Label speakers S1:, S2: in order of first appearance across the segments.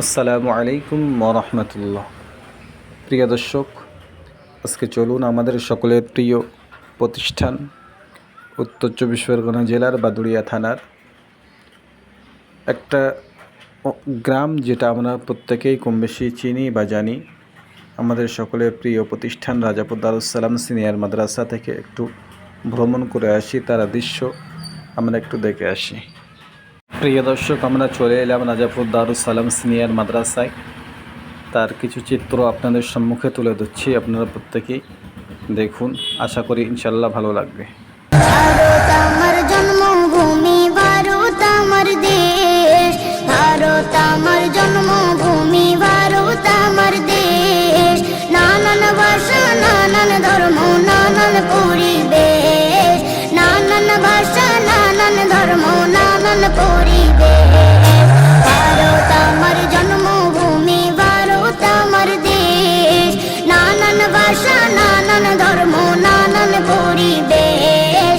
S1: আসসালামু আলাইকুম মরহমতুল্লাহ প্রিয় দর্শক, আজকে চলুন আমাদের সকলের প্রিয় প্রতিষ্ঠান, উত্তর চব্বিশ পরগনা জেলার বাদুড়িয়া থানার একটা গ্রাম যেটা আমরা প্রত্যেকেই কম বেশি চিনি বা জানি। আমাদের সকলের প্রিয় প্রতিষ্ঠান রাজাপুর দারুসালাম সিনিয়র মাদ্রাসা থেকে একটু ভ্রমণ করে আসি, তারা দৃশ্য আমরা একটু দেখে আসি। প্রিয় দর্শক, আমরা চলে এলাম রাজাপুর দারুস সালাম সিনিয়র মাদ্রাসায়। তার কিছু চিত্র আপনাদের সম্মুখে তুলে ধরছি, আপনারা প্রত্যেকেই দেখুন। আশা করি ইনশাল্লাহ ভালো লাগবে।
S2: পরিবেশ। নানান পরিবেশ ভারত আমার জন্মভূমি, ভারত আমার দেশ। নানান ভাষা, নানান ধর্ম, নানান পরিবেশ।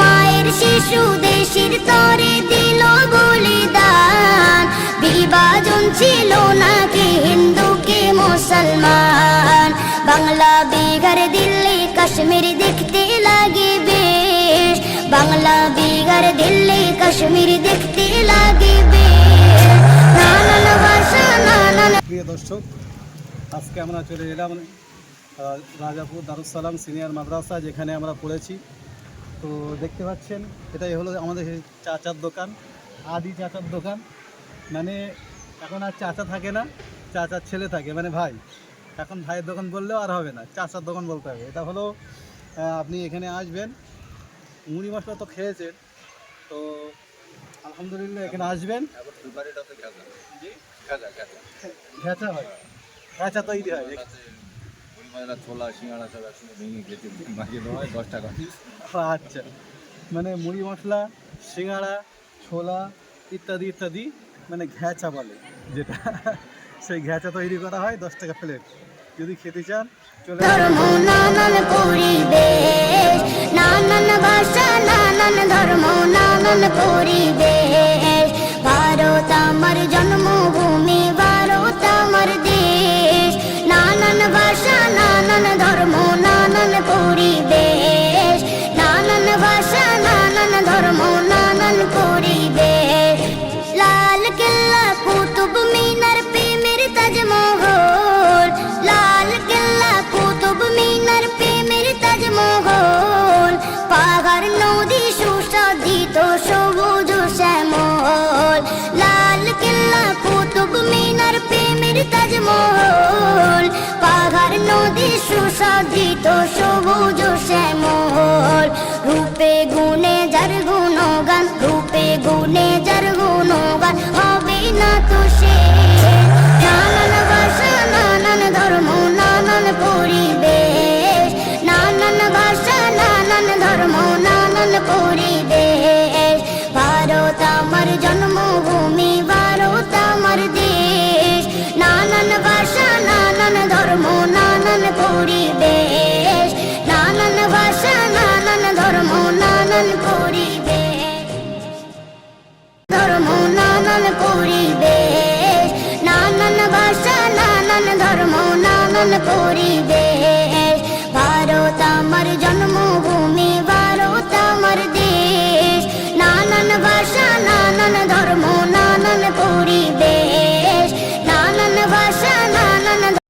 S2: মায়ের শিশু দেশের তরে ছিল না কে হিন্দু কে মুসলমান বাংলা বিঘর দিল্লি কাশ্মীর দেখতে লাগে বেশ বাংলা বিঘর দিল্লি কাশ্মীর দেখতে লাগে বেশ নানান ভাষা
S3: প্রিয় দর্শক, আজকে আমরা চলে এলাম রাজাপুর দারুসালাম সিনিয়র মাদ্রাসা, যেখানে আমরা পড়েছি। তো দেখতে পাচ্ছেন, এটাই হলো আমাদের চাচার দোকান, আদি চাচার দোকান। মানে এখন আর চাচা থাকে না চাচার ছেলে থাকে মানে ভাই। এখন ভাইয়ের দোকান বললেও আর হবে না চাচার দোকান বলতে হবে। এটা হলো আপনি এখানে আসবেন মুড়ি মশলা তো খেয়েছেন তো আলহামদুলিল্লাহ এখানে আসবেন। ঘেঁচা হয়। ঘেঁচা তৈরি হয়।
S4: ছোলা সিঙ্গাড়া সব একসঙ্গে ভেঙে হয় দশ টাকা।
S3: আচ্ছা। মানে মুড়ি মশলা সিঙ্গাড়া ছোলা ইত্যাদি ইত্যাদি মানে ঘ্যাচা বলে, যেটা সেই ঘ্যাচা তৈরি করা হয় দশ টাকা প্লেট যদি খেতে চান, চলে
S2: ধর্ম নানান প্রেমের তাজমহল পাহাড়, নদী সুসাধিত সবুজ শ্যামল। রূপে গুণে যার গুণগান, রূপে গুণে যার গুণগান হবে না তো সে। নানান ভাষা, নানান ধর্ম, নানান পরিবেশ। নানান ভাষা, নানান ধর্ম, নানান পরিবেশ পরিবেশ নানান ভাষা নানান ধর্ম নানান পরিবেশ। ধর্ম ভারত আমার জন্ম